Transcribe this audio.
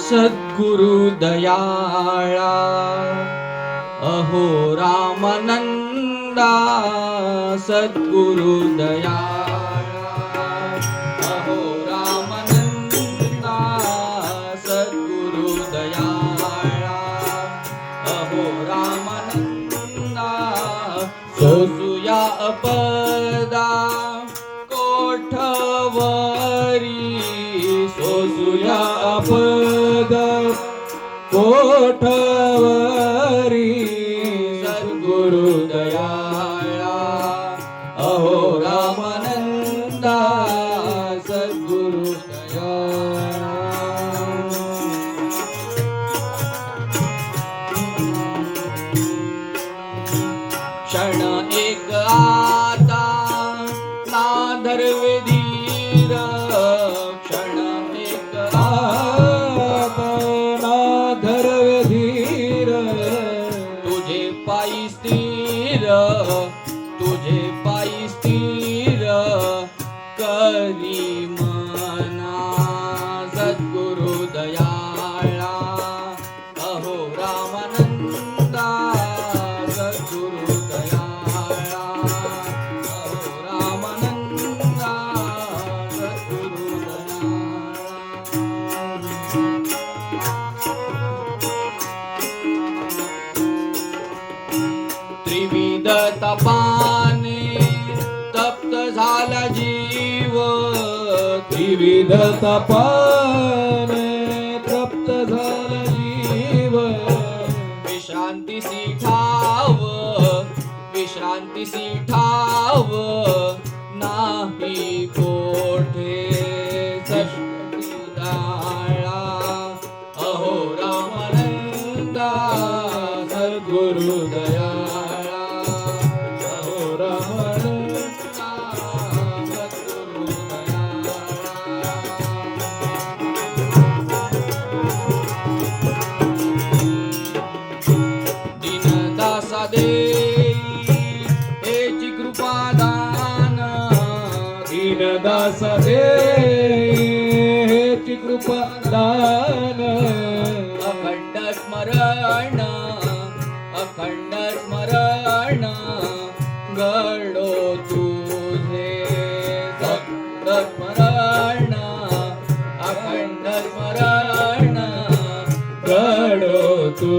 सद्गुरु दयाळा अहो रामानंदा सद्गुरु दयाळा अहो रामानंदा सद्गुरु दयाळा अहो रामानंदा सोसुया अपदा कोठवरी सोसुया अपद कोठवरी. सद्गुरु दयाळा. अहो रामानंदा Shira तपाने तप्त झाला जीव. त्रिविध तपाने तप्त झाला जीव. विश्रांती ठाव विश्रांती ठाव नाही को दे. तेची कृपा दान दीनदास दे. हेची कृपा दान अखंड स्मरण अखंड स्मरण घडो तुझे. भक्त स्मरण अखंड स्मरण घडो तू